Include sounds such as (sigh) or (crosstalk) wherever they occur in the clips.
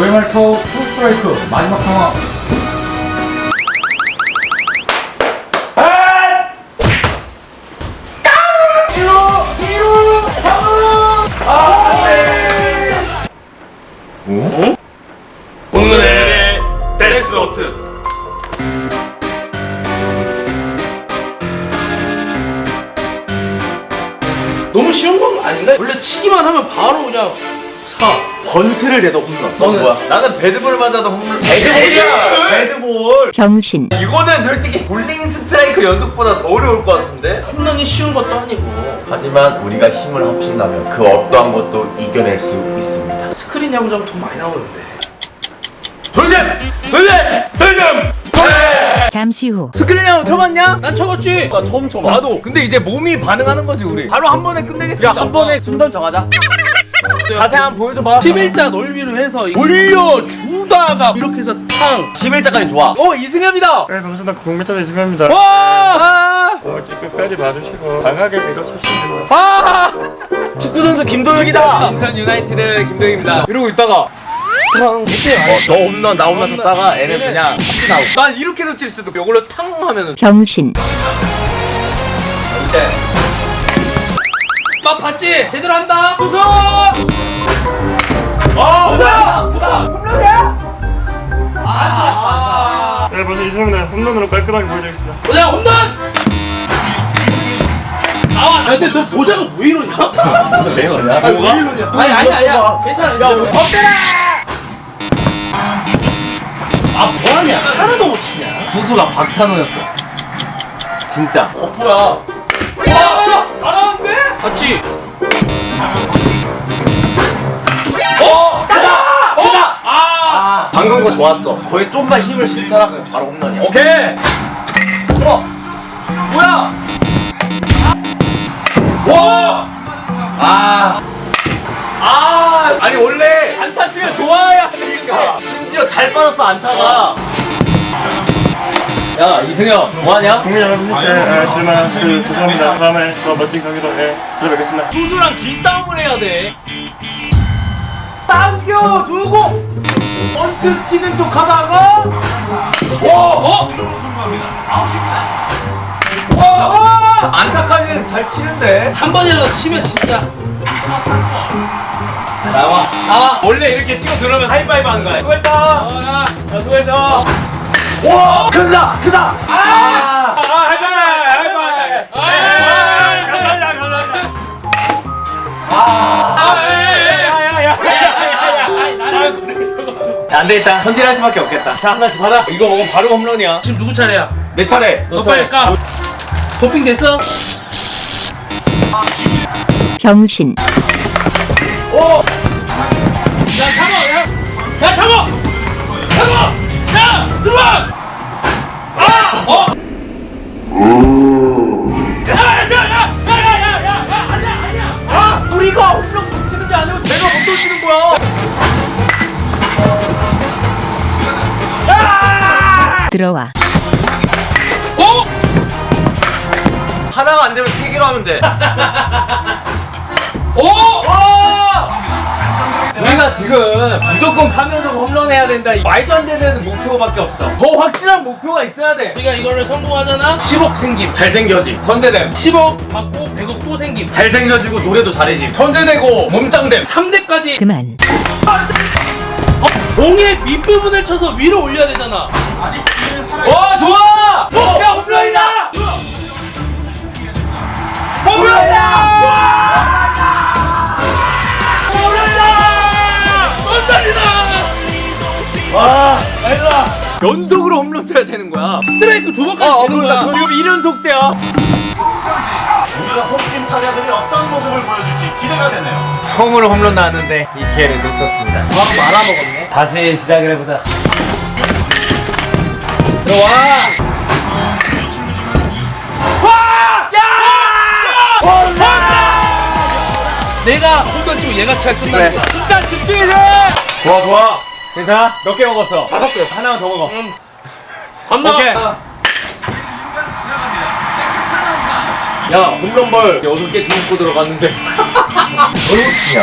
고해말 투, 투 스트라이크 마지막 상황. 오늘의 데스노트 너무 쉬운 건 아닌가? 원래 치기만 하면 바로 그냥 사. 번트를 내도 홈런. 너는 뭐야? 나는 배드볼 맞아도 홈런 배드볼이야. 배드볼. 병신 이거는 솔직히 볼링 스트라이크 연속보다 더 어려울 것 같은데 홈런이 쉬운 것도 아니고 하지만 우리가 힘을 합친다면 그 어떠한 것도 이겨낼 수 있습니다. 스크린 야구장 돈 많이 나오는데. 도전! 도전! 도전! 잠시 후 스크린 야구 쳐봤냐? 난 쳐봤지. 나 처음 쳐봐. 나도 근데 이제 몸이 반응하는 거지 우리 바로 한 번에 끝내겠습니다 야, 한 번에 순던 정하자. 자세 한번 보여줘봐 11자 넓이로 해서 올려 주다가 이렇게 해서 탕. 11자까지 좋아. 어 이승엽이다 네, 방송당 국민타대 이승입니다. 와! 어찌 끝까지 봐주시고 강하게 밀어주시고 아! 축구 선수 김도혁이다. 인천 유나이티드 김도희입니다 이러고 있다가 탕 어, 너 홈런, 나 홈런 쳤다가 애는 그냥 탑이 나오고. 난 이렇게도 칠 수도 있고 이걸로 탕 하면은 병신 나 봤지? 제대로 한다. 도전! 아 뭐야! 네, 먼저 이승입니다. 홈런으로 깔끔하게 보여드리겠습니다. 보자 홈런. 나와. 야, 근데 너 보자가 왜 이러냐? (laughs) 왜 그러냐? 뭐가? 아니 아니 아니야. 괜찮아. 야, 너아 뭐하냐? 하나도 못 치냐? 투수가 박찬호였어 진짜 거포야. 와! 봤지? 어! 가자! 가자! 아! 방금 거 좋았어. 거의 좀만 힘을 실천하고 바로 홈런이야. 오케이 어! 뭐야? 와! 아! 아! 아니, 원래 안타 치면 좋아야 되니까 심지어 잘 빠졌어, 안타가. 야 이승엽 뭐하냐? 국민 여러분께 아, 실망 그 죄송합니다. 다음에 더 멋진 경기로 예, 찾아뵙겠습니다. 투수랑 기싸움을 해야 돼 당겨주고 번트 치는 척 하다가 오! 어? 안타까지는 잘 치는데. 한 번이라도 치면 진짜. 나와 아 원래 이렇게 치고 들어오면 하이파이브 하는 거야 수고했다 야 수고했어 와! 크다! 크다! 아 하이파이브 하이파이브 감사합니다 감사합니다 안 되겠다 현질할 수밖에 없겠다 자 하나씩 받아 이거 먹으면 바로 홈런이야 지금 누구 차례야? 내 차례. 너 빨리 까. 도핑 됐어? 병신 야 잡아 야! 야 잡아! 잡아! 야! 들어와! 아! 어? 야야 야 야 야 야 야 야 아니야 아니야 아 우리가 홈런 못 치는 게 아니고 제가 못 돌치는 거야 들어와 어? 하나가 안 되면 세 개로 하면 돼. 어? 와! 우리가 지금 무조건 타면서 홈런해야 된다. 이 말도 안 되는 목표밖에 없어. 더 확실한 목표가 있어야 돼. 우리가 이거를 성공하잖아 10억 생김 잘생겨짐. 전제됨. 10억 받고 100억 또 생김 잘생겨지고 노래도 잘해짐. 전제되고 몸짱됨. 3대까지 그만 공의 밑부분을 쳐서 위로 올려야 되잖아 와 좋아! 야 홈런이다! 홈런이다! 연속으로 홈런 쳐야 되는 거야. 스트라이크 두 번까지 어, 되는 그러니까 거야 지금 1연속제야. 우리가 홈팀 타자들이 어떤 모습을 보여줄지 기대가 되네요. 처음으로 홈런 나왔는데 이 기회를 놓쳤습니다. 바로 말아먹었네 다시 시작을 해보자. 들어와! 와! 야! 내가 홈런 치고 얘가 차 끝나는 거야 진짜 집중해줘! 좋아, 좋아. 괜찮아? 몇 개 먹었어? 다섯 개. 하나만 더 먹어. 응. 안 나가. 야, 홈런볼 여섯 개 주먹고 들어갔는데. (laughs) 얼굴 치냐?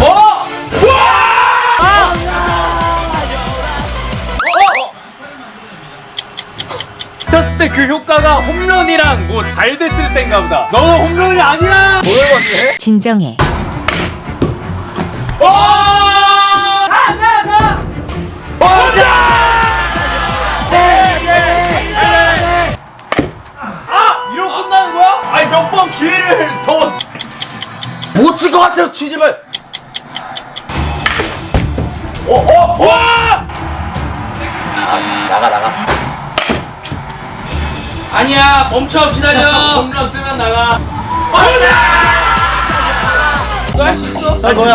어! 와! 아! 어! 쳤을 때 그 효과가 홈런이랑 뭐 잘 됐을 땐가 보다. 너는 홈런이 아니야! 오열 받네? 진정해. 것 같아요 취집을 어어 와! 나가 나가. 아니야 멈춰 기다려. 홈런 뜨면 나가. 너할 수 있어? 나 너야?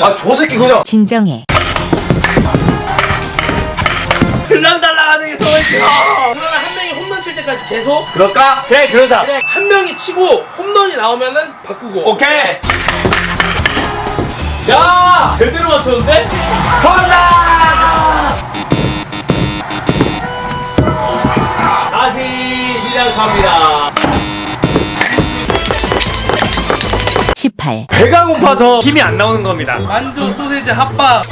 아 저 새끼 그냥. 진정해. 들랑달랑 하는 게 더 힘들어. 홈런 칠 때까지 계속 그럴까? 그래 그러자. 한 명이 치고 홈런이 나오면은 바꾸고 오케이. 야 제대로 맞췄는데? 다시 시작합니다. 18. 배가 고파서 힘이 안 나오는 겁니다. 만두 소세지 핫바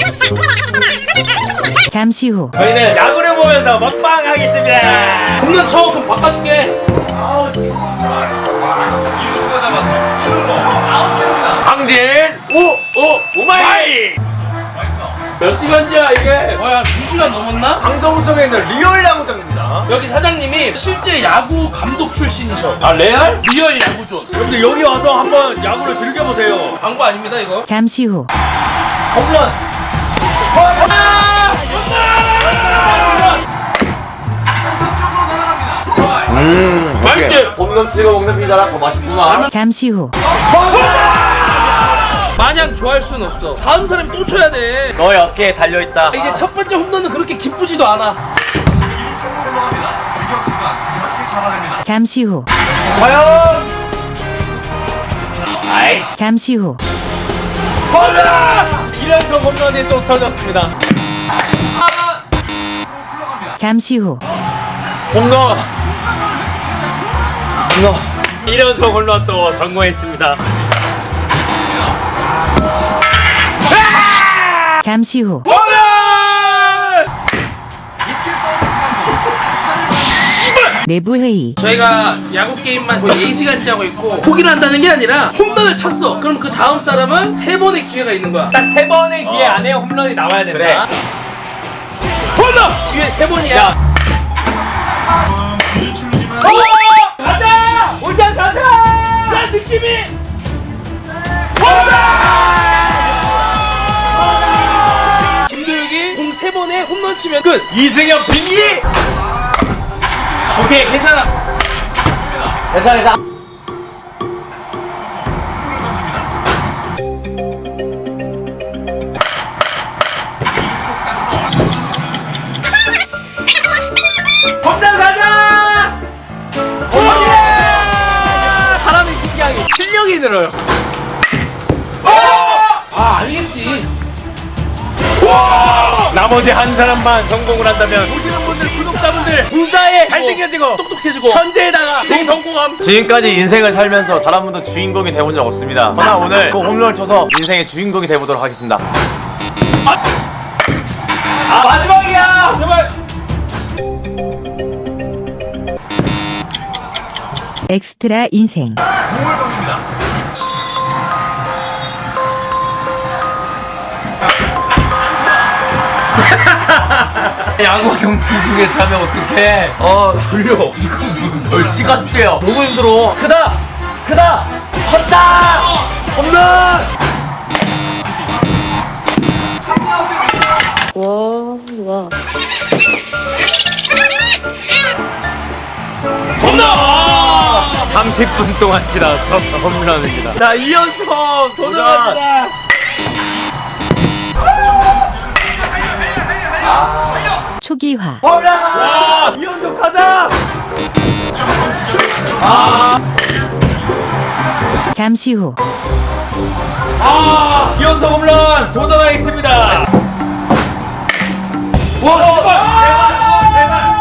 잠시 후. 저희는 야구를 보면서 먹방 하겠습니다. 홈런 쳐 그럼 바꿔줄게 강진 오오 오마이. 몇 시간째야 이게? 와야 2시간 넘었나? 방송국장에는 리얼 야구장입니다. 여기 사장님이 실제 야구 감독 출신이셔 아 레알? 리얼 야구존 여러분들 여기 와서 한번 야구를 즐겨보세요. 광고 아닙니다 이거 잠시 후. 홈런. 음 맛있지? 홈런 찍어 먹는 피자랑 더 맛있구만 잠시 후. 마냥 좋아할 수는 없어 다음 사람이 또 쳐야 돼 너의 어깨에 달려있다 이게 첫 번째 홈런은 그렇게 기쁘지도 않아 잠시 후. 과연 잠시 후. 이런서 홈런이 또 터졌습니다. 잠시 후. 홈 런 이런서 홈런 또 성공했습니다. 잠시 후. 홈런! 내부 회의. 저희가 야구 게임만 거의 4시간째 하고 있고 포기를 한다는 게 아니라 홈런을 쳤어 그럼 그 다음 사람은 세 번의 기회가 있는 거야 딱 세 번의 기회 안에 홈런이 나와야 된다. 그래. 홈런! 기회 세 번이야 야. 오! 오자 가자! 야 느낌이 김도욱이 공 세 번에 홈런 치면 끝 이승엽 빙기! 오케이 괜찮아 괜찮아 괜찮아 늘어요. 아 아니겠지. 나머지 한 사람만 성공을 한다면 보시는 분들 구독자분들 부자에 잘생겨지고 똑똑해지고 천재에다가 대성공함. 지금까지 인생을 살면서 단한 번도 주인공이 돼본 적 없습니다. 그러나 오늘 꼭 홈런을 쳐서 인생의 주인공이 돼보도록 하겠습니다. 아! 마지막이야! 제발! 엑스트라 인생. (laughs) 야구 경기 중에 자면 어떡해? 아 졸려. 지금 무슨 멸치같지요. 너무 힘들어. 크다! 크다! 컸다! 홈런 와, 와. 홈런 30분 동안 첫 홈런입니다. 자 이연성 도전합니다 초기화. 와 이연성 가자! 잠시 후. 아 이연성 홈런 도전하겠습니다. 와 제발! 제발! 제발!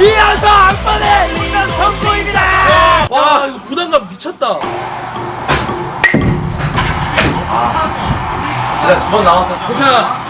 이연성 한 번에 홈런 성공입니다 와 이거 부담감 미쳤다 일단 주번 나왔어. 괜찮아.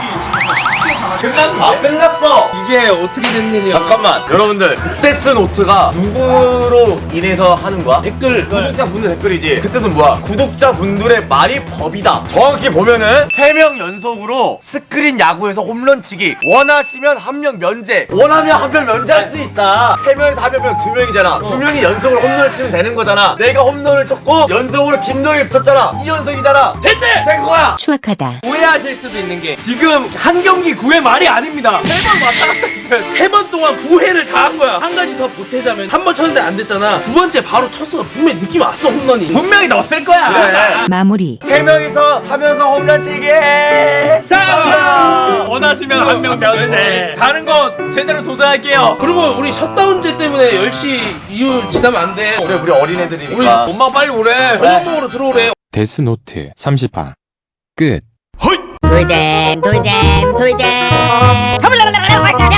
아 끝났어. 이게 어떻게 된 일이야? 잠깐만 여러분들 데스 노트가 누구로 인해서 하는 거야? 댓글. 구독자 분들 댓글이지 그 뜻은 뭐야? 구독자 분들의 말이 법이다 정확히 보면은 3명 연속으로 스크린 야구에서 홈런 치기 원하시면 한 명 면제 원하면 한 명 면제할 수 있다 3명에서 한 명, 두 명이잖아 두 명이 연속으로 홈런을 치면 되는 거잖아 내가 홈런을 쳤고 연속으로 김동일 쳤잖아 2연속이잖아 됐네! 된 거야 추악하다. 오해하실 수도 있는 게 지금 한 경기 9회 말이 아닙니다. 세 번 왔다 갔다 했어요. 세 번 동안 9회를 다 한 거야. 한 가지 더 보태자면 한 번 쳤는데 안 됐잖아. 두 번째 바로 쳤어. 분명히 느낌 왔어 홈런이. 분명히 넣었을 거야. 마무리. 3명이서 타면서 홈런 치기 자, 원하시면 한명 면제. 다른 거 제대로 도전할게요. 그리고 우리 샷다운제 때문에 10시 이후 지나면 안 돼. 우리 우리 어린애들이니까 엄마 빨리 오래. 저녁 먹으러 들어오래. 데스노트 30화 끝 돌잼 돌잼 돌잼. 어, 어, 어.